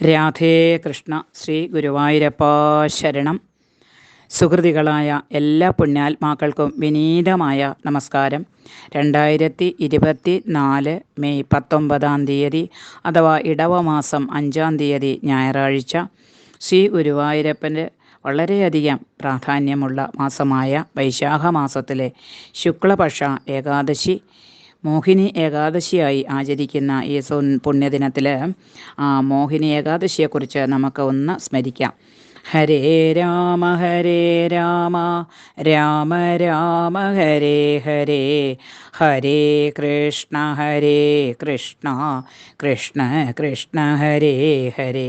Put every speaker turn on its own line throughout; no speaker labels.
രാധേ കൃഷ്ണ ശ്രീ ഗുരുവായൂരപ്പ ശരണം. സുഹൃതികളായ എല്ലാ പുണ്യാത്മാക്കൾക്കും വിനീതമായ നമസ്കാരം. രണ്ടായിരത്തി ഇരുപത്തി നാല് മെയ് പത്തൊമ്പതാം തീയതി അഥവാ ഇടവമാസം അഞ്ചാം തീയതി ഞായറാഴ്ച ശ്രീ ഗുരുവായൂരപ്പന്റെ വളരെയധികം പ്രാധാന്യമുള്ള മാസമായ വൈശാഖ മാസത്തിലെ ശുക്ലപക്ഷ ഏകാദശി മോഹിനി ഏകാദശിയായി ആചരിക്കുന്ന ഈ പുണ്യദിനത്തിൽ ആ മോഹിനി ഏകാദശിയെക്കുറിച്ച് നമുക്ക് ഒന്ന് സ്മരിക്കാം. ഹരേ രാമ ഹരേ രാമ രാമ രാമ ഹരേ ഹരേ ഹരേ കൃഷ്ണ ഹരേ കൃഷ്ണ കൃഷ്ണ കൃഷ്ണ ഹരേ ഹരേ.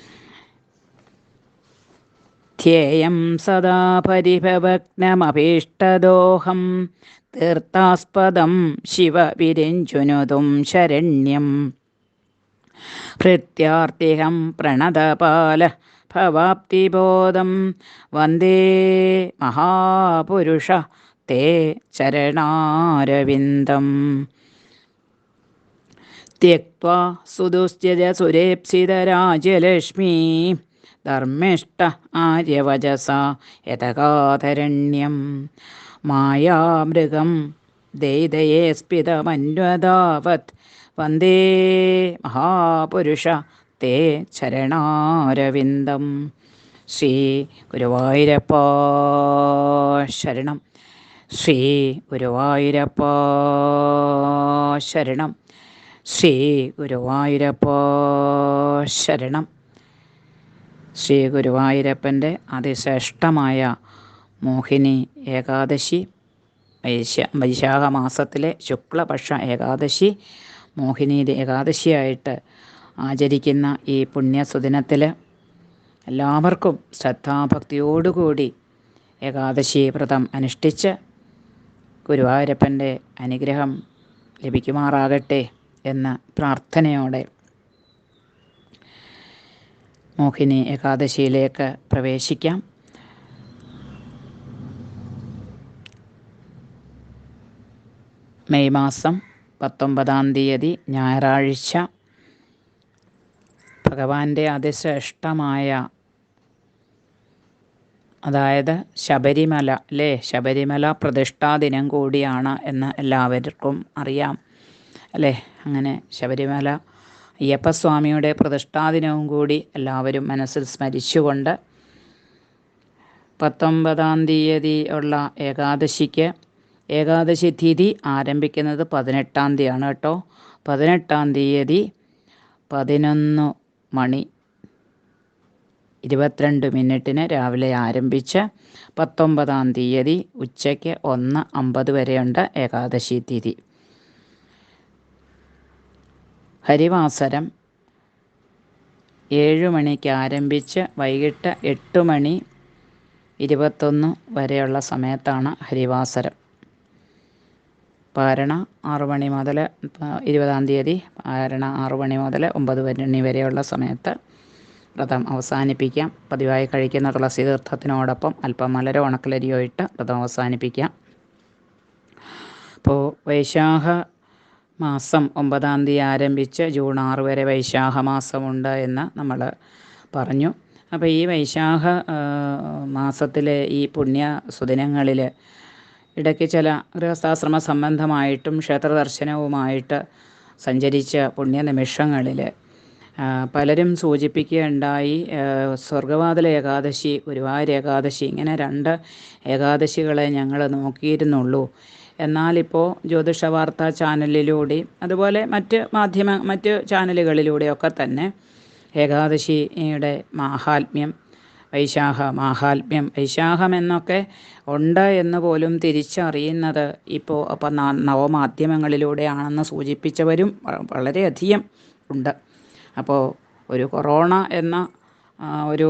ध्येयं सदा परिभवग्नमभीष्टदोहं तीर्थास्पदं शिवविरिञ्चुनुदुं शरण्यम् हृत्यार्तिहं प्रणतपालः भवाप्तिबोधं वन्दे महापुरुष ते चरणारविन्दम् त्यक्त्वा सुदुस्त्यज सुरेप्सितराजलक्ष्मी ധർമ്മിഷ്ട ആര്യവചസ യഥകാധരണ്യം. മായാമൃഗം ദൈതയേസ്പിതമന്വതാവത് വന്ദേ മഹാപുരുഷ തേ ചരണാരവിന്ദം. ശ്രീ ഗുരുവായൂരപ്പ ശരണം. ശ്രീ ഗുരുവായൂരപ്പ ശരണം. ശ്രീ ഗുരുവായൂരപ്പ ശരണം. ശ്രീ ഗുരുവായൂരപ്പന്റെ അതിശ്രേഷ്ഠമായ മോഹിനി ഏകാദശി വൈശ വൈശാഖ മാസത്തിലെ ശുക്ലപക്ഷ ഏകാദശി മോഹിനി ഏകാദശിയായിട്ട് ആചരിക്കുന്ന ഈ പുണ്യസുദിനത്തിൽ എല്ലാവർക്കും ശ്രദ്ധാഭക്തിയോടുകൂടി ഏകാദശി വ്രതം അനുഷ്ഠിച്ച് ഗുരുവായൂരപ്പന്റെ അനുഗ്രഹം ലഭിക്കുമാറാകട്ടെ എന്ന പ്രാർത്ഥനയോടെ മോഹിനി ഏകാദശിയിലേക്ക് പ്രവേശിക്കാം. മെയ് മാസം പത്തൊമ്പതാം തീയതി ഞായറാഴ്ച. ഭഗവാന്റെ അതിശ്രേഷ്ഠമായ അതായത് ശബരിമല അല്ലേ ശബരിമല പ്രതിഷ്ഠാ ദിനം കൂടിയാണ് എന്ന് എല്ലാവർക്കും അറിയാം. അല്ലേ അങ്ങനെ ശബരിമല അയ്യപ്പസ്വാമിയുടെ പ്രതിഷ്ഠാദിനവും കൂടി എല്ലാവരും മനസ്സിൽ സ്മരിച്ചുകൊണ്ട് പത്തൊമ്പതാം തീയതി ഉള്ള ഏകാദശിക്ക് ഏകാദശി തിഥി ആരംഭിക്കുന്നത് പതിനെട്ടാം തീയതിയാണ് കേട്ടോ. പതിനെട്ടാം തീയതി പതിനൊന്ന് മണി ഇരുപത്തിരണ്ട് മിനിറ്റിന് രാവിലെ ആരംഭിച്ച് പത്തൊമ്പതാം തീയതി ഉച്ചയ്ക്ക് ഒന്ന് അമ്പത് വരെയുണ്ട് ഏകാദശി തിഥി. ഹരിവാസരം. ഏഴു മണിക്ക് ആരംഭിച്ച് വൈകിട്ട് എട്ട് മണി ഇരുപത്തൊന്ന് വരെയുള്ള സമയത്താണ് ഹരിവാസരം. പാരണ ആറു മണി മുതൽ ഇരുപതാം തീയതി പാരണ ആറു മണി മുതൽ ഒമ്പത് മണി വരെയുള്ള സമയത്ത് വ്രതം അവസാനിപ്പിക്കാം. പതിവായി കഴിക്കുന്ന തുളസി തീർത്ഥത്തിനോടൊപ്പം അല്പം മലരോ ഉണക്കലരിയോ ഇട്ട് വ്രതം അവസാനിപ്പിക്കാം. അപ്പോൾ വൈശാഖ മാസം ഒമ്പതാം തീയതി ആരംഭിച്ച് ജൂൺ ആറ് വരെ വൈശാഖ മാസമുണ്ട് എന്ന് നമ്മൾ പറഞ്ഞു. അപ്പോൾ ഈ വൈശാഖ മാസത്തിലെ ഈ പുണ്യ സുദിനങ്ങളിൽ ഇടയ്ക്ക് ചില ഗൃഹസ്ഥാശ്രമ സംബന്ധമായിട്ടും ക്ഷേത്ര ദർശനവുമായിട്ട് സഞ്ചരിച്ച പുണ്യ നിമിഷങ്ങളിൽ പലരും സൂചിപ്പിക്കുകയുണ്ടായി സ്വർഗവാതില ഏകാദശി ഗുരുവായൂർ ഏകാദശി ഇങ്ങനെ രണ്ട് ഏകാദശികളെ ഞങ്ങൾ നോക്കിയിരുന്നുള്ളൂ. എന്നാലിപ്പോൾ ജ്യോതിഷ വാർത്താ ചാനലിലൂടെ അതുപോലെ മറ്റ് മാധ്യമ മറ്റ് ചാനലുകളിലൂടെയൊക്കെ തന്നെ ഏകാദശിയുടെ മാഹാത്മ്യം വൈശാഖ മാഹാത്മ്യം വൈശാഖം എന്നൊക്കെ ഉണ്ട് എന്ന് പോലും തിരിച്ചറിയുന്നത് ഇപ്പോൾ അപ്പം നവമാധ്യമങ്ങളിലൂടെയാണെന്ന് സൂചിപ്പിച്ചവരും വളരെയധികം ഉണ്ട്. അപ്പോൾ ഒരു കൊറോണ എന്ന ഒരു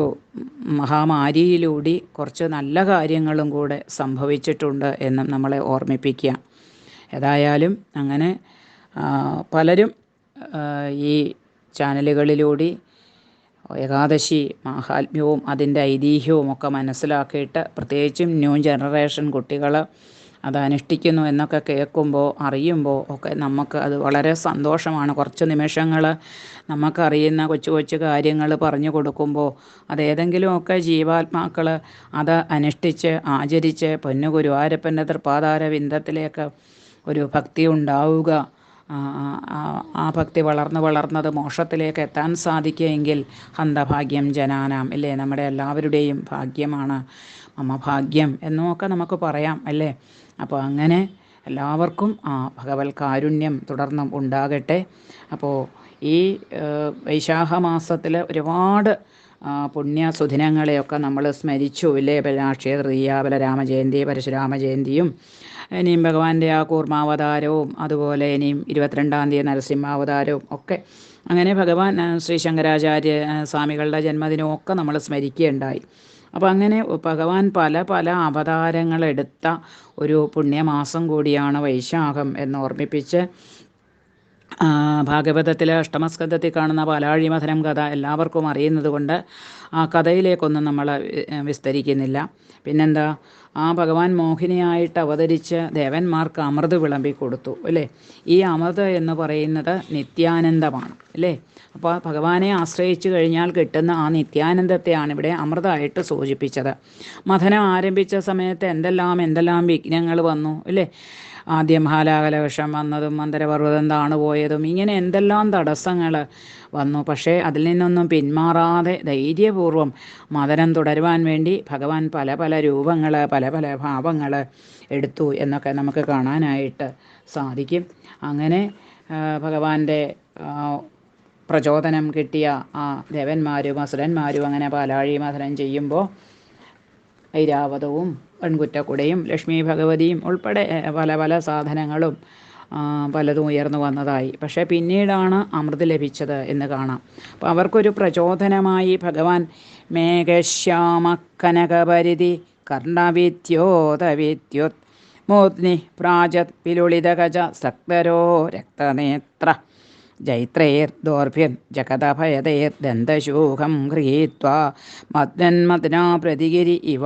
മഹാമാരിയിലൂടെ കുറച്ച് നല്ല കാര്യങ്ങളും കൂടെ സംഭവിച്ചിട്ടുണ്ട് എന്നും നമ്മളെ ഓർമ്മിപ്പിക്കുക. ഏതായാലും അങ്ങനെ പലരും ഈ ചാനലുകളിലൂടെ ഏകാദശി മാഹാത്മ്യവും അതിന്റെ ഐതിഹ്യവും ഒക്കെ മനസ്സിലാക്കിയിട്ട് പ്രത്യേകിച്ചും ന്യൂ ജനറേഷൻ കുട്ടികൾ അത് അനുഷ്ഠിക്കുന്നു എന്നൊക്കെ കേൾക്കുമ്പോൾ അറിയുമ്പോൾ ഒക്കെ നമുക്ക് അത് വളരെ സന്തോഷമാണ്. കുറച്ച് നിമിഷങ്ങൾ നമുക്കറിയുന്ന കൊച്ചു കൊച്ചു കാര്യങ്ങൾ പറഞ്ഞു കൊടുക്കുമ്പോൾ അതേതെങ്കിലുമൊക്കെ ജീവാത്മാക്കൾ അത് അനുഷ്ഠിച്ച് ആചരിച്ച് പൊന്നു ഗുരുവായൂരപ്പന്റെ തൃപ്പാതാര വിന്ദത്തിലേക്ക് ഒരു ഭക്തി ഉണ്ടാവുക. ആ ഭക്തി വളർന്ന് വളർന്നത് മോക്ഷത്തിലേക്ക് എത്താൻ സാധിക്കുമെങ്കിൽ ഹന്തഭാഗ്യം ജനാനാം അല്ലേ? നമ്മുടെ എല്ലാവരുടെയും ഭാഗ്യമാണ്. മമ ഭാഗ്യം എന്നുമൊക്കെ നമുക്ക് പറയാം അല്ലേ? അപ്പോൾ അങ്ങനെ എല്ലാവർക്കും ആ ഭഗവത് കാരുണ്യം തുടർന്നും ഉണ്ടാകട്ടെ. അപ്പോൾ ഈ വൈശാഖ മാസത്തിൽ ഒരുപാട് പുണ്യ സുദിനങ്ങളെയൊക്കെ നമ്മൾ സ്മരിച്ചു. ഇല്ലേ രാഷ്ട്രീയ തൃതീയ ബലരാമജയന്തി പരശുരാമ ജയന്തിയും ഇനിയും ഭഗവാന്റെ ആ കൂർമാവതാരവും അതുപോലെ ഇനിയും ഇരുപത്തിരണ്ടാം തീയതി നരസിംഹാവതാരവും ഒക്കെ അങ്ങനെ ഭഗവാൻ ശ്രീ ശങ്കരാചാര്യ സ്വാമികളുടെ ജന്മദിനവും ഒക്കെ നമ്മൾ സ്മരിക്കുകയുണ്ടായി. അപ്പോൾ അങ്ങനെ ഭഗവാൻ പല പല അവതാരങ്ങളെടുത്ത ഒരു പുണ്യമാസം കൂടിയാണ് വൈശാഖം എന്ന് ഓർമ്മിപ്പിച്ച് ഭാഗവതത്തിലെ അഷ്ടമസ്കന്ധത്തിൽ കാണുന്ന പാലാഴിമഥനം കഥ എല്ലാവർക്കും അറിയുന്നത് കൊണ്ട് ആ കഥയിലേക്കൊന്നും നമ്മൾ വിസ്തരിക്കുന്നില്ല. പിന്നെന്താ ആ ഭഗവാൻ മോഹിനിയായിട്ട് അവതരിച്ച് ദേവന്മാർക്ക് അമൃത് വിളമ്പി കൊടുത്തു അല്ലേ? ഈ അമൃത് എന്ന് പറയുന്നത് നിത്യാനന്ദമാണ് അല്ലേ? അപ്പോൾ ഭഗവാനെ ആശ്രയിച്ചു കഴിഞ്ഞാൽ കിട്ടുന്ന ആ നിത്യാനന്ദത്തെയാണ് ഇവിടെ അമൃതമായിട്ട് സൂചിപ്പിച്ചത്. മഥനം ആരംഭിച്ച സമയത്ത് എന്തെല്ലാം എന്തെല്ലാം വിഘ്നങ്ങൾ വന്നു അല്ലേ? ആദ്യം ഹാലാകലവശം വന്നതും മന്ദരപർവതം താണുപോയതും ഇങ്ങനെ എന്തെല്ലാം തടസ്സങ്ങൾ വന്നു. പക്ഷേ അതിൽ നിന്നൊന്നും പിന്മാറാതെ ധൈര്യപൂർവം മതനം തുടരുവാൻ വേണ്ടി ഭഗവാൻ പല പല രൂപങ്ങൾ പല പല ഭാവങ്ങൾ എടുത്തു എന്നൊക്കെ നമുക്ക് കാണാനായിട്ട് സാധിക്കും. അങ്ങനെ ഭഗവാന്റെ പ്രചോദനം കിട്ടിയ ആ ദേവന്മാരും അസുരന്മാരും അങ്ങനെ പാലാഴി മഥനം ചെയ്യുമ്പോൾ ഐരാവതവും പെൺകുറ്റക്കുടയും ലക്ഷ്മി ഭഗവതിയും ഉൾപ്പെടെ പല പല സാധനങ്ങളും പലതും ഉയർന്നു വന്നതായി. പക്ഷേ പിന്നീടാണ് അമൃത് ലഭിച്ചത് എന്ന് കാണാം. അപ്പോൾ അവർക്കൊരു പ്രചോദനമായി ഭഗവാൻ മേഘശ്യാമക്കനകപരിധി കർണവിദ്യോതവിദ്യുത് മോത്നി പ്രാജത് പിലുളിതഗജ സക്തരോ രക്തനേത്ര ജൈത്രൈർദോർഭ്യൻ ജഗതഭയതൈർദന്തശൂഖം ഗൃഹീത്വാ മദ്നന്മദ്നാ പ്രതിഗിരി ഇവ.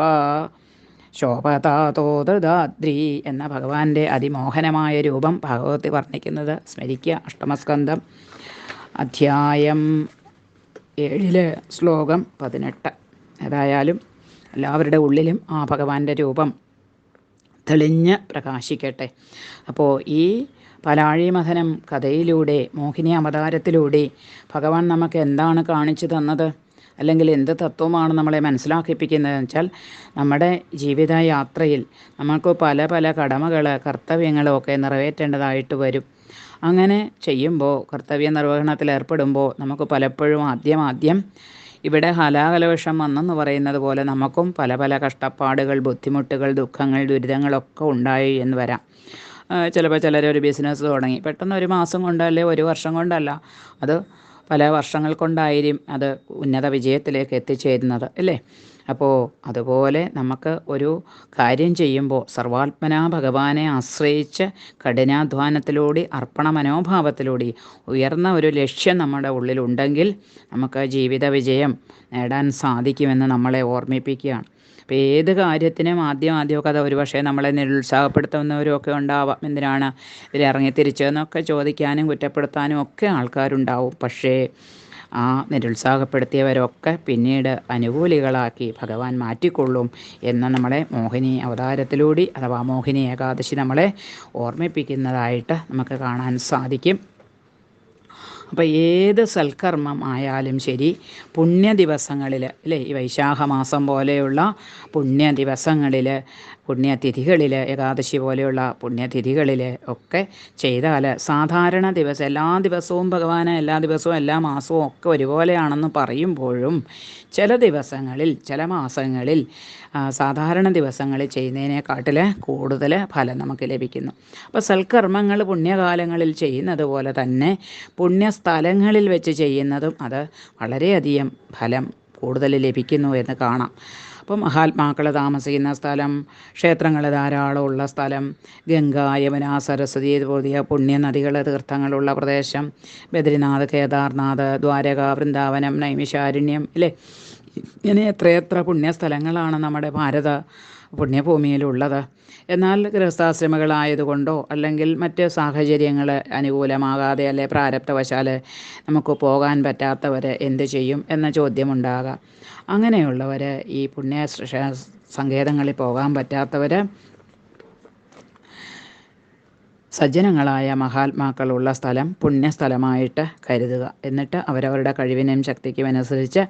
ശോഭതാതോദാദ്രി എന്ന ഭഗവാന്റെ അതിമോഹനമായ രൂപം ഭാഗവതി വർണിക്കുന്നത് സ്മരിക്കുക. അഷ്ടമസ്കന്ധം അധ്യായം ഏഴിൽ ശ്ലോകം പതിനെട്ട്. ഏതായാലും എല്ലാവരുടെ ഉള്ളിലും ആ ഭഗവാന്റെ രൂപം തെളിഞ്ഞ് പ്രകാശിക്കട്ടെ. അപ്പോൾ ഈ പലാഴി മഥനം കഥയിലൂടെ മോഹിനി അവതാരത്തിലൂടെ ഭഗവാൻ നമുക്ക് എന്താണ് കാണിച്ചു തന്നത്? അല്ലെങ്കിൽ എന്ത് തത്വമാണ് നമ്മളെ മനസ്സിലാക്കിപ്പിക്കുന്നത് വെച്ചാൽ നമ്മുടെ ജീവിത യാത്രയിൽ നമുക്ക് പല പല കടമകൾ കർത്തവ്യങ്ങളൊക്കെ നിറവേറ്റേണ്ടതായിട്ട് വരും. അങ്ങനെ ചെയ്യുമ്പോൾ കർത്തവ്യ നിർവഹണത്തിൽ ഏർപ്പെടുമ്പോൾ നമുക്ക് പലപ്പോഴും ആദ്യം ആദ്യം ഇവിടെ ഹലാകലവശം വന്നെന്ന് പറയുന്നത് പോലെ നമുക്കും പല പല കഷ്ടപ്പാടുകൾ ബുദ്ധിമുട്ടുകൾ ദുഃഖങ്ങൾ ദുരിതങ്ങളൊക്കെ ഉണ്ടായി എന്ന് വരാം. ചിലപ്പോൾ ചിലരൊരു ബിസിനസ് തുടങ്ങി. പെട്ടെന്ന് ഒരു മാസം കൊണ്ടല്ലേ ഒരു വർഷം കൊണ്ടല്ല. അത് പല വർഷങ്ങൾ കൊണ്ടായിരിക്കും അത് ഉന്നത വിജയത്തിലേക്ക് എത്തിച്ചേരുന്നത് അല്ലേ? അപ്പോൾ അതുപോലെ നമുക്ക് ഒരു കാര്യം ചെയ്യുമ്പോൾ സർവാത്മനാ ഭഗവാനെ ആശ്രയിച്ച് കഠിനാധ്വാനത്തിലൂടെ അർപ്പണ മനോഭാവത്തിലൂടെ ഉയർന്ന ഒരു ലക്ഷ്യം നമ്മുടെ ഉള്ളിലുണ്ടെങ്കിൽ നമുക്ക് ജീവിത വിജയം നേടാൻ സാധിക്കുമെന്ന് നമ്മളെ ഓർമ്മിപ്പിക്കുകയാണ്. അപ്പോൾ ഏത് കാര്യത്തിനും ആദ്യം ആദ്യമൊക്കെ അത് ഒരുപക്ഷെ നമ്മളെ നിരുത്സാഹപ്പെടുത്തുന്നവരൊക്കെ ഉണ്ടാവാം. എന്തിനാണ് ഇതിലിറങ്ങി തിരിച്ചതെന്നൊക്കെ ചോദിക്കാനും കുറ്റപ്പെടുത്താനും ഒക്കെ ആൾക്കാരുണ്ടാവും. പക്ഷേ ആ നിരുത്സാഹപ്പെടുത്തിയവരൊക്കെ പിന്നീട് അനുകൂലികളാക്കി ഭഗവാൻ മാറ്റിക്കൊള്ളും എന്ന് നമ്മളെ മോഹിനി അവതാരത്തിലൂടെ അഥവാ മോഹിനി ഏകാദശി നമ്മളെ ഓർമ്മിപ്പിക്കുന്നതായിട്ട് നമുക്ക് കാണാൻ സാധിക്കും. അപ്പോൾ ഏത് സൽക്കർമ്മം ആയാലും ശരി പുണ്യ ദിവസങ്ങളിൽ അല്ലേ? ഈ വൈശാഖ മാസം പോലെയുള്ള പുണ്യ ദിവസങ്ങളിൽ പുണ്യതിഥികളിൽ ഏകാദശി പോലെയുള്ള പുണ്യതിഥികളിൽ ഒക്കെ ചെയ്താൽ സാധാരണ ദിവസം എല്ലാ ദിവസവും ഭഗവാന് എല്ലാ ദിവസവും എല്ലാ മാസവും ഒക്കെ ഒരുപോലെയാണെന്ന് പറയുമ്പോഴും ചില ദിവസങ്ങളിൽ ചില മാസങ്ങളിൽ സാധാരണ ദിവസങ്ങളിൽ ചെയ്യുന്നതിനെക്കാട്ടിൽ കൂടുതൽ ഫലം നമുക്ക് ലഭിക്കുന്നു. അപ്പോൾ സൽക്കർമ്മങ്ങൾ പുണ്യകാലങ്ങളിൽ ചെയ്യുന്നത് പോലെ തന്നെ പുണ്യസ്ഥലങ്ങളിൽ വെച്ച് ചെയ്യുന്നതും അത് വളരെയധികം ഫലം കൂടുതൽ ലഭിക്കുന്നു എന്ന് കാണാം. അപ്പോൾ മഹാത്മാക്കൾ താമസിക്കുന്ന സ്ഥലം ക്ഷേത്രങ്ങൾ ധാരാളമുള്ള സ്ഥലം ഗംഗ യമുന സരസ്വതി പുതിയ പുണ്യ നദികൾ തീർത്ഥങ്ങളുള്ള പ്രദേശം ബദ്രിനാഥ് കേദാർനാഥ് ദ്വാരക വൃന്ദാവനം നൈമിശാരണ്യം അല്ലേ? ഇങ്ങനെ എത്രയെത്ര പുണ്യസ്ഥലങ്ങളാണ് നമ്മുടെ ഭാരത പുണ്യഭൂമിയിലുള്ളത്. എന്നാൽ ഗൃഹസ്ഥാശ്രമങ്ങളായതുകൊണ്ടോ അല്ലെങ്കിൽ മറ്റ് സാഹചര്യങ്ങൾ അനുകൂലമാകാതെ അല്ലെ പ്രാരബ്ധവശാൽ നമുക്ക് പോകാൻ പറ്റാത്തവർ എന്ത് ചെയ്യും എന്ന ചോദ്യമുണ്ടാകാം. അങ്ങനെയുള്ളവർ ഈ പുണ്യ സങ്കേതങ്ങളിൽ പോകാൻ പറ്റാത്തവർ സജ്ജനങ്ങളായ മഹാത്മാക്കളുള്ള സ്ഥലം പുണ്യസ്ഥലമായിട്ട് കരുതുക. എന്നിട്ട് അവരവരുടെ കഴിവിനും ശക്തിക്കും അനുസരിച്ച്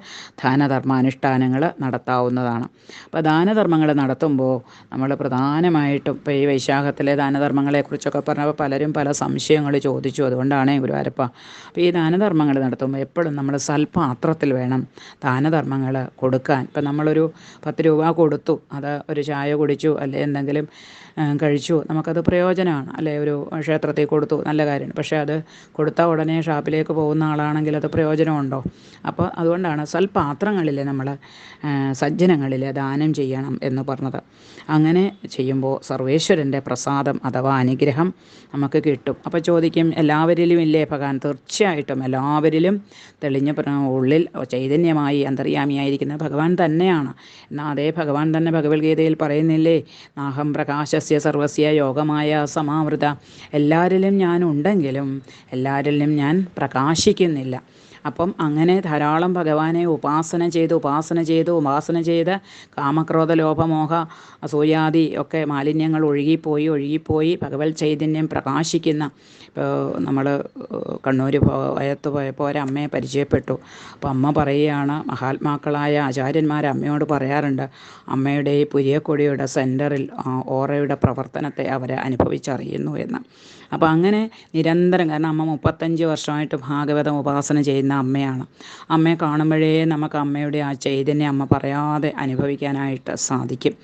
ദാനധർമാനുഷ്ഠാനങ്ങൾ നടത്താവുന്നതാണ്. അപ്പോൾ ദാനധർമ്മങ്ങൾ നടത്തുമ്പോൾ നമ്മൾ പ്രധാനമായിട്ടും ഇപ്പോൾ ഈ വൈശാഖത്തിലെ ദാനധർമ്മങ്ങളെക്കുറിച്ചൊക്കെ പറഞ്ഞപ്പോൾ പലരും പല സംശയങ്ങൾ ചോദിച്ചു. അതുകൊണ്ടാണ് ഗുരുവാരപ്പ അപ്പോൾ ഈ ദാനധർമ്മങ്ങൾ നടത്തുമ്പോൾ എപ്പോഴും നമ്മൾ സൽപാത്രത്തിൽ വേണം ദാനധർമ്മങ്ങൾ കൊടുക്കാൻ. ഇപ്പം നമ്മളൊരു പത്ത് രൂപ കൊടുത്തു അത് ഒരു ചായ കുടിച്ചു അല്ലെ എന്തെങ്കിലും കഴിച്ചു നമുക്കത് പ്രയോജനമാണ്. അല്ലെ? ഒരു ക്ഷേത്രത്തിൽ കൊടുത്തു നല്ല കാര്യമാണ്. പക്ഷേ അത് കൊടുത്ത ഉടനെ ഷാപ്പിലേക്ക് പോകുന്ന ആളാണെങ്കിൽ അത് പ്രയോജനമുണ്ടോ? അപ്പോൾ അതുകൊണ്ടാണ് സൽപാത്രങ്ങളിൽ നമ്മൾ സജ്ജനങ്ങളിൽ ദാനം ചെയ്യണം എന്ന് പറഞ്ഞത്. അങ്ങനെ ചെയ്യുമ്പോൾ സർവേശ്വരന്റെ പ്രസാദം അഥവാ അനുഗ്രഹം നമുക്ക് കിട്ടും. അപ്പോൾ ചോദിക്കും എല്ലാവരിലും ഇല്ലേ ഭഗവാൻ? തീർച്ചയായിട്ടും എല്ലാവരിലും തെളിഞ്ഞ ഉള്ളിൽ ചൈതന്യമായി അന്തര്യാമിയായിരിക്കുന്ന ഭഗവാൻ തന്നെയാണ്. എന്നാൽ അതേ ഭഗവാൻ തന്നെ ഭഗവത്ഗീതയിൽ പറയുന്നില്ലേ നാഹം പ്രകാശസ്യ സർവസ്യ യോഗമായ സമാവൃത. എല്ലാവരിലും ഞാൻ ഉണ്ടെങ്കിലും എല്ലാവരിലും ഞാൻ പ്രകാശിക്കുന്നില്ല. അപ്പം അങ്ങനെ ധാരാളം ഭഗവാനെ ഉപാസന ചെയ്ത് ഉപാസന ചെയ്ത് ഉപാസന ചെയ്ത് കാമക്രോധ ലോഭമോഹ അസൂയാദി ഒക്കെ മാലിന്യങ്ങൾ ഒഴുകിപ്പോയി ഒഴുകിപ്പോയി ഭഗവത് ചൈതന്യം പ്രകാശിക്കുന്ന നമ്മൾ കണ്ണൂർ വയത്ത് പോയപ്പോൾ ഒരമ്മയെ പരിചയപ്പെട്ടു. അപ്പോൾ അമ്മ പറയുകയാണ് മഹാത്മാക്കളായ ആചാര്യന്മാർ അമ്മയോട് പറയാറുണ്ട് അമ്മയുടെ ഈ പുരിയക്കൊടിയുടെ സെന്ററിൽ ഓറയുടെ പ്രവർത്തനത്തെ അവർ അനുഭവിച്ചറിയുന്നു എന്ന്. അപ്പോൾ അങ്ങനെ നിരന്തരം കാരണം അമ്മ മുപ്പത്തഞ്ച് വർഷമായിട്ട് ഭാഗവതം ഉപാസന ചെയ്യുന്ന അമ്മയാണ്. അമ്മയെ കാണുമ്പോഴേ നമുക്ക് അമ്മയുടെ ആ ചൈതന്യം അമ്മ പറയാതെ അനുഭവിക്കാനായിട്ട് സാധിക്കും.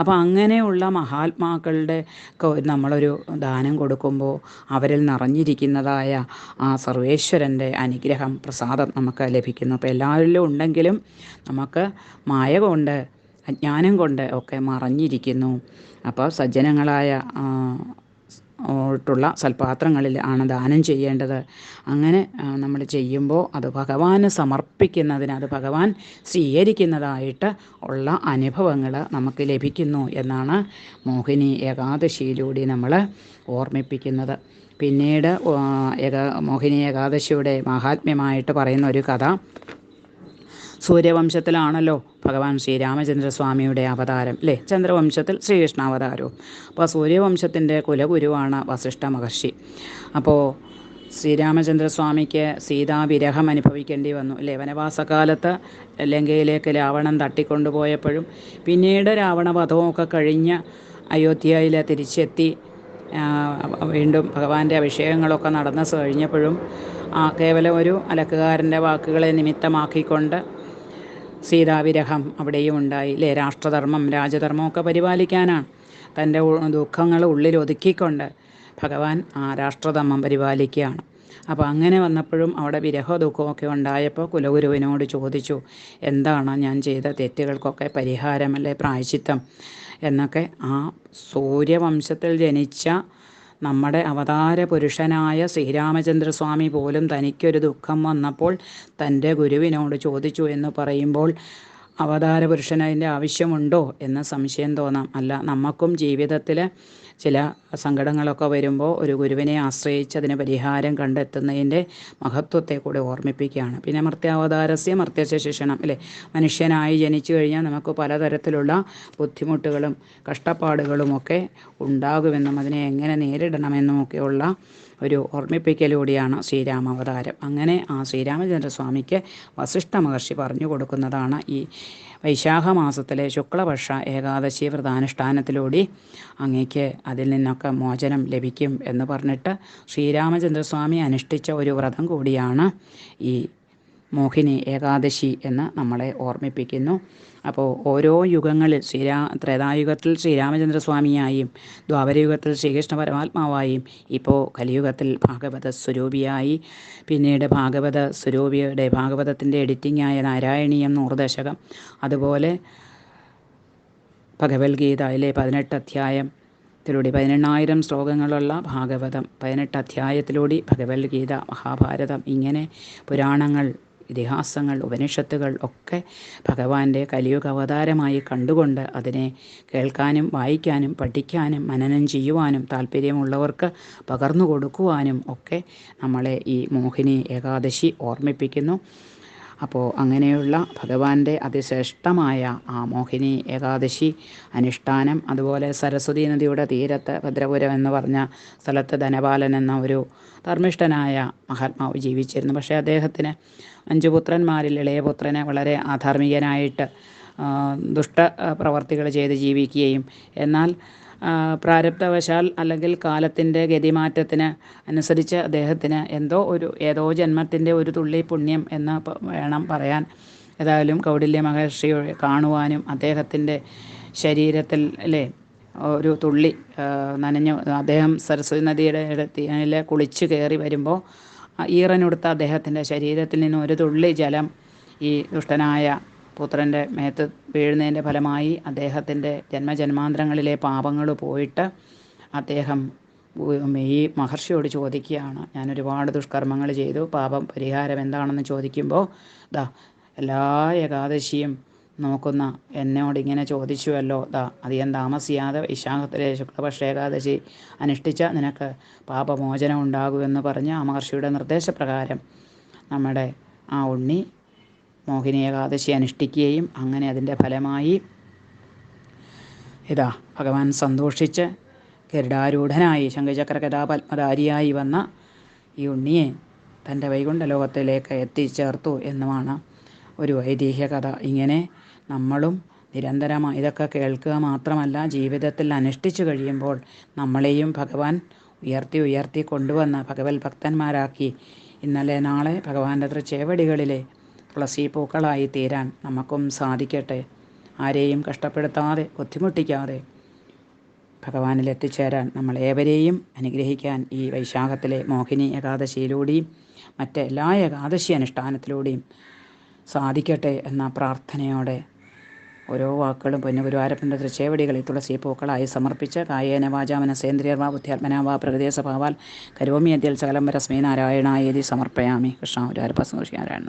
അപ്പോൾ അങ്ങനെയുള്ള മഹാത്മാക്കളുടെ നമ്മളൊരു ദാനം കൊടുക്കുമ്പോൾ അവരിൽ നിറഞ്ഞിരിക്കുന്നതായ ആ സർവേശ്വരന്റെ അനുഗ്രഹം പ്രസാദം നമുക്ക് ലഭിക്കുന്നു. അപ്പോൾ എല്ലാവരിലും ഉണ്ടെങ്കിലും നമുക്ക് മായ കൊണ്ട് അജ്ഞാനം കൊണ്ട് ഒക്കെ മറഞ്ഞിരിക്കുന്നു. അപ്പോൾ സജ്ജനങ്ങളായ ട്ടുള്ള സൽപാത്രങ്ങളിൽ ആണ് ദാനം ചെയ്യേണ്ടത്. അങ്ങനെ നമ്മൾ ചെയ്യുമ്പോൾ അത് ഭഗവാന് സമർപ്പിക്കുന്നതിന് അത് ഭഗവാൻ സ്വീകരിക്കുന്നതായിട്ട് ഉള്ള അനുഭവങ്ങൾ നമുക്ക് ലഭിക്കുന്നു എന്നാണ് മോഹിനി ഏകാദശിയിലൂടെ നമ്മൾ ഓർമ്മിപ്പിക്കുന്നത്. പിന്നീട് ഏകാ മോഹിനി ഏകാദശിയുടെ മഹാത്മ്യമായിട്ട് പറയുന്ന ഒരു കഥ. സൂര്യവംശത്തിലാണല്ലോ ഭഗവാൻ ശ്രീരാമചന്ദ്രസ്വാമിയുടെ അവതാരം അല്ലേ ചന്ദ്രവംശത്തിൽ ശ്രീകൃഷ്ണാവതാരവും. അപ്പോൾ സൂര്യവംശത്തിന്റെ കുലഗുരുവാണ് വസിഷ്ഠ മഹർഷി. അപ്പോൾ ശ്രീരാമചന്ദ്രസ്വാമിക്ക് സീതാവിരഹം അനുഭവിക്കേണ്ടി വന്നു അല്ലേ വനവാസകാലത്ത് ലങ്കയിലേക്ക് രാവണൻ തട്ടിക്കൊണ്ടുപോയപ്പോഴും പിന്നീട് രാവണവധവുമൊക്കെ കഴിഞ്ഞ് അയോധ്യയിൽ തിരിച്ചെത്തി വീണ്ടും ഭഗവാന്റെ അഭിഷേകങ്ങളൊക്കെ നടന്ന് കഴിഞ്ഞപ്പോഴും കേവലം ഒരു അലക്കുകാരന്റെ വാക്കുകളെ നിമിത്തമാക്കിക്കൊണ്ട് സീതാവിരഹം അവിടെയും ഉണ്ടായി. അല്ലേ രാഷ്ട്രധർമ്മം രാജധർമ്മമൊക്കെ പരിപാലിക്കാനാണ്. തന്റെ ദുഃഖങ്ങൾ ഉള്ളിൽ ഒതുക്കിക്കൊണ്ട് ഭഗവാൻ ആ രാഷ്ട്രധർമ്മം പരിപാലിക്കുകയാണ്. അപ്പോൾ അങ്ങനെ വന്നപ്പോഴും അവിടെ വിരഹ ദുഃഖമൊക്കെ ഉണ്ടായപ്പോൾ കുലഗുരുവിനോട് ചോദിച്ചു എന്താണ് ഞാൻ ചെയ്ത തെറ്റുകൾക്കൊക്കെ പരിഹാരമല്ലേ പ്രായശിത്തം എന്നൊക്കെ ആ സൂര്യവംശത്തിൽ ജനിച്ച നമ്മുടെ അവതാര പുരുഷനായ ശ്രീരാമചന്ദ്രസ്വാമി പോലും തനിക്കൊരു ദുഃഖം വന്നപ്പോൾ തന്റെ ഗുരുവിനോട് ചോദിച്ചു എന്ന് പറയുമ്പോൾ അവതാര പുരുഷൻ അതിന്റെ ആവശ്യമുണ്ടോ എന്ന സംശയം തോന്നാം. അല്ല നമുക്കും ജീവിതത്തിൽ ചില സങ്കടങ്ങളൊക്കെ വരുമ്പോൾ ഒരു ഗുരുവിനെ ആശ്രയിച്ച് അതിന് പരിഹാരം കണ്ടെത്തുന്നതിന്റെ മഹത്വത്തെ കൂടെ ഓർമ്മിപ്പിക്കുകയാണ്. പിന്നെ മർത്യാവതാരസ്യ മർത്യശിക്ഷണം അല്ലേ? മനുഷ്യനായി ജനിച്ചു കഴിഞ്ഞാൽ നമുക്ക് പലതരത്തിലുള്ള ബുദ്ധിമുട്ടുകളും കഷ്ടപ്പാടുകളും ഒക്കെ ഉണ്ടാകുമെന്നും അതിനെ എങ്ങനെ നേരിടണമെന്നുമൊക്കെയുള്ള ഒരു ഓർമ്മിപ്പിക്കലൂടെയാണ് ശ്രീരാമാവതാരം. അങ്ങനെ ആ ശ്രീരാമചന്ദ്രസ്വാമിക്ക് വസിഷ്ഠ മഹർഷി പറഞ്ഞു കൊടുക്കുന്നതാണ് ഈ വൈശാഖ മാസത്തിലെ ശുക്ലപക്ഷ ഏകാദശി വ്രതാനുഷ്ഠാനത്തിലൂടെ അങ്ങേക്ക് അതിൽ നിന്നൊക്കെ മോചനം ലഭിക്കും എന്ന് പറഞ്ഞിട്ട് ശ്രീരാമചന്ദ്രസ്വാമി അനുഷ്ഠിച്ച ഒരു വ്രതം കൂടിയാണ് ഈ മോഹിനി ഏകാദശി എന്ന് നമ്മളെ ഓർമ്മിപ്പിക്കുന്നു. അപ്പോൾ ഓരോ യുഗങ്ങളിൽ ശ്രീരാ ത്രേതായുഗത്തിൽ ശ്രീരാമചന്ദ്രസ്വാമിയായും ദ്വാപരയുഗത്തിൽ ശ്രീകൃഷ്ണ പരമാത്മാവായും ഇപ്പോൾ കലിയുഗത്തിൽ ഭാഗവത സ്വരൂപിയായി പിന്നീട് ഭാഗവത സ്വരൂപിയുടെ ഭാഗവതത്തിന്റെ എഡിറ്റിംഗായ നാരായണീയം നൂറുദശകം അതുപോലെ ഭഗവത്ഗീതയിലെ പതിനെട്ട് അധ്യായം ത്തിലൂടെ പതിനെണ്ണായിരം ശ്ലോകങ്ങളുള്ള ഭാഗവതം പതിനെട്ട് അധ്യായത്തിലൂടെ ഭഗവത്ഗീത മഹാഭാരതം ഇങ്ങനെ പുരാണങ്ങൾ ഇതിഹാസങ്ങൾ ഉപനിഷത്തുകൾ ഒക്കെ ഭഗവാന്റെ കലിയുഗ അവതാരമായി കണ്ടുകൊണ്ട് അതിനെ കേൾക്കാനും വായിക്കാനും പഠിക്കാനും മനനം ചെയ്യുവാനും താല്പര്യമുള്ളവർക്ക് പകർന്നു കൊടുക്കുവാനും ഒക്കെ നമ്മളെ ഈ മോഹിനി ഏകാദശി ഓർമ്മിപ്പിക്കുന്നു. അപ്പോൾ അങ്ങനെയുള്ള ഭഗവാന്റെ അതിശ്രേഷ്ഠമായ ആ മോഹിനി ഏകാദശി അനുഷ്ഠാനം അതുപോലെ സരസ്വതി നദിയുടെ തീരത്ത് ഭദ്രപുരം എന്ന് പറഞ്ഞ സ്ഥലത്ത് ധനപാലൻ എന്ന ഒരു ധർമ്മിഷ്ഠനായ മഹാത്മാവ് ജീവിച്ചിരുന്നു. പക്ഷേ അദ്ദേഹത്തിന് അഞ്ചു പുത്രന്മാരിൽ ഇളയപുത്രനെ വളരെ ആധാർമികനായിട്ട് ദുഷ്ട പ്രവർത്തികൾ ചെയ്ത് ജീവിക്കുകയും എന്നാൽ പ്രാരബ്ധവശാൽ അല്ലെങ്കിൽ കാലത്തിന്റെ ഗതിമാറ്റത്തിന് അനുസരിച്ച് അദ്ദേഹത്തിന് എന്തോ ഒരു ഏതോ ജന്മത്തിന്റെ ഒരു തുള്ളി പുണ്യം എന്ന് വേണം പറയാൻ. ഏതായാലും കൗടില്യ മഹർഷിയെ കാണുവാനും അദ്ദേഹത്തിന്റെ ശരീരത്തിൽ അല്ലേ ഒരു തുള്ളി നനഞ്ഞു. അദ്ദേഹം സരസ്വതി നദിയുടെ ഇടത്തിൽ കുളിച്ച് കയറി വരുമ്പോൾ ഈറനുടുത്ത അദ്ദേഹത്തിന്റെ ശരീരത്തിൽ നിന്ന് ഒരു തുള്ളി ജലം ഈ ദുഷ്ടനായ പുത്രന്റെ മേത്ത് വീഴുന്നതിന്റെ ഫലമായി അദ്ദേഹത്തിന്റെ ജന്മജന്മാന്തരങ്ങളിലെ പാപങ്ങൾ പോയിട്ട് അദ്ദേഹം ഈ മഹർഷിയോട് ചോദിക്കുകയാണ്. ഞാൻ ഒരുപാട് ദുഷ്കർമ്മങ്ങൾ ചെയ്തു. പാപം പരിഹാരം എന്താണെന്ന് ചോദിക്കുമ്പോൾ ദാ എല്ലാ ഏകാദശിയും നോക്കുന്ന എന്നോട് ഇങ്ങനെ ചോദിച്ചുവല്ലോ. ദാ അധികം താമസിയാതെ വിശാഖത്തിലെ ശുക്ലപക്ഷ ഏകാദശി അനുഷ്ഠിച്ച നിനക്ക് പാപമോചനം ഉണ്ടാകുമെന്ന് പറഞ്ഞ് ആ മഹർഷിയുടെ നിർദ്ദേശപ്രകാരം നമ്മുടെ ആ ഉണ്ണി മോഹിനി ഏകാദശി അനുഷ്ഠിക്കുകയും അങ്ങനെ അതിന്റെ ഫലമായി ഇതാ ഭഗവാൻ സന്തോഷിച്ച് ഗരുഡാരൂഢനായി ശംഖചക്ര കഥാപത്മധാരിയായി വന്ന ഈ ഉണ്ണിയെ തന്റെ വൈകുണ്ഠ ലോകത്തിലേക്ക് എത്തിച്ചേർത്തു എന്നുമാണ് ഒരു ഐതിഹ്യ കഥ. ഇങ്ങനെ നമ്മളും നിരന്തരമായി ഇതൊക്കെ കേൾക്കുക മാത്രമല്ല ജീവിതത്തിൽ അനുഷ്ഠിച്ചു കഴിയുമ്പോൾ നമ്മളെയും ഭഗവാൻ ഉയർത്തി ഉയർത്തി കൊണ്ടുവന്ന് ഭഗവത് ഭക്തന്മാരാക്കി ഇന്നലെ നാളെ ഭഗവാന്റെ തൃച്ചേവടികളിലെ തുളസി തീരാൻ നമുക്കും സാധിക്കട്ടെ. ആരെയും കഷ്ടപ്പെടുത്താതെ ബുദ്ധിമുട്ടിക്കാതെ ഭഗവാനിൽ എത്തിച്ചേരാൻ നമ്മളേവരെയും അനുഗ്രഹിക്കാൻ ഈ വൈശാഖത്തിലെ മോഹിനി ഏകാദശിയിലൂടെയും മറ്റെല്ലാ ഏകാദശി അനുഷ്ഠാനത്തിലൂടെയും സാധിക്കട്ടെ എന്ന പ്രാർത്ഥനയോടെ ഓരോ വാക്കുകളും പൊന്നുഗുരുവാരപ്പന്റെ തൃച്ചേവടികളിൽ തുളസി പൂക്കളായി സമർപ്പിച്ച് കായേന വാചാമനസേന്ദ്രിയർവാ ബുദ്ധിയാത്മനാവാ പ്രകൃതിയ സ്വഭാവാൽ കരോമി അദ്യൽ സകലം വരസ്മീ സമർപ്പയാമി. കൃഷ്ണ ഗുരുവാരപ്പ നാരായണ